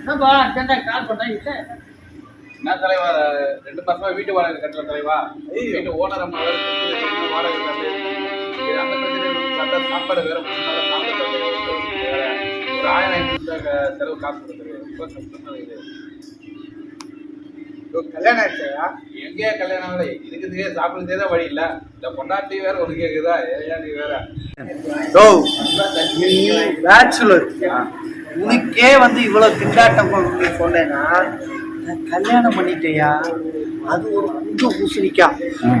என்னப்பா அர்ஜென்ட்டா கால் பண்ணேன் இல்லை என்ன தலைவா ரெண்டு மாசமா வீட்டு வாடகை கட்டல தலைவா? வீட்டு ஓனர் அம்மா வேற வாடகை கட்டல அந்த பிரச்சனை சாப்பாடு வேற. ஒரு ஆயிரம் ஐநூறு செலவு காசு கொடுக்குறது ரொம்ப கஷ்டமா இருக்குது. கல்யாணம் ஆயிடுச்சா? எங்கேயா கல்யாணம் ஆகல இதுக்கு சாப்பிடுறதே தான் வழி இல்ல. இந்த பொண்டாட்டி வேற ஒரு கேக்குதா? ஏன் நீ வேற பேச்சுலர் உனக்கே வந்து இவ்வளவு திண்டாட்டம் பண்ணி சொன்னேன்னா நான் கல்யாணம் பண்ணிட்டேயா? அது ஒரு குண்டு பூசணிக்கா.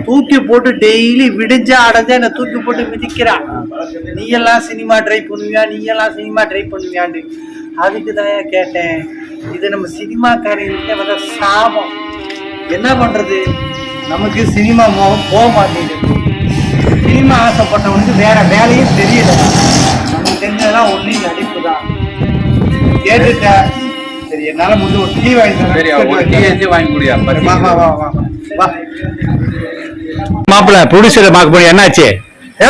தூக்கி போட்டு டெய்லி விடிஞ்சா அடைஞ்சா என்ன தூக்கி போட்டு மிதிக்கிறான் நீ எல்லாம் சினிமா ட்ரை பண்ணுவியா? நீ எல்லாம் சினிமா ட்ரை பண்ணுவியான்னு அதுக்கு தான் கேட்டேன் இது நம்ம சினிமாக்காரங்களுக்கு வர சாபம். என்ன பண்றது? நமக்கு சினிமா மோகம் போக மாட்டேங்குது. சினிமா ஆசைப்பட்டவனுக்கு வேற வேலையே தெரியல. நமக்கு தெரிஞ்சதெல்லாம் ஒண்ணு நடிப்பு தான் கேட்டுட்டேன் சரி என்னால முடிஞ்ச ஒரு டீ வாங்கி. சரி ஒரு டீ வாங்கி குடியா வா வா வா வா வா. மாப்பிள்ள ப்ரொடியூசரை பார்க்க போய் என்னாச்சு? ஏ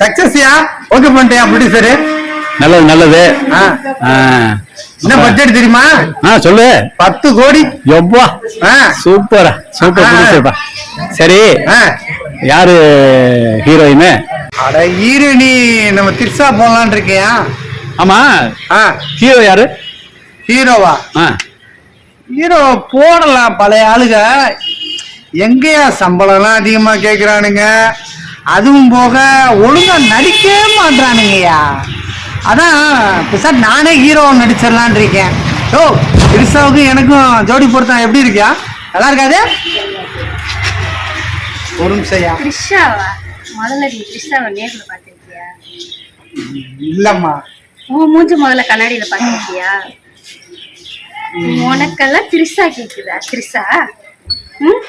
சக்சஸ்யா ஓகே பண்ணிட்டியா ப்ரொடியூசரு நல்லது நல்லது. என்ன பட்ஜெட் தெரியுமா? ஆ சொல்லு. பத்து கோடி. எவ்வா? சூப்பரா சூப்பர். ப்ரொடியூசர்ப்பா சரி யாரு ஹீரோயின் அட ஈரணி நம்ம திரிசா போடலான் இருக்கியா? ஆமா. ஆ. ஹீரோ யாரு? ஹீரோவா ஆ. ஹீரோ போடலாம் பழைய ஆளுங்க எங்கேயா சம்பளம்லாம் அதிகமா கேக்குறானுங்க. அதுவும் போக ஒழுங்கா நடிக்கவே மாட்டானுங்கய்யா அதான் சார் நானே ஹீரோ நடிச்சிடலான் இருக்கேன். ஓ திரிசாவுக்கு எனக்கும் ஜோடி பொருத்தம் எப்படி இருக்கியா? நல்லா இருக்காது? ஒரு நிமிஷம்யா த்ரிஷாவா முதல்ல நீ த்ரிஷாவை நேர்ல பார்த்திருக்கியா? இல்லம்மா. உன் மூஞ்சு முதல்ல கண்ணாடியில பார்த்திருக்கியா? உனக்கெல்லாம் திரிசா கேக்குதா? திரிசா? ம்?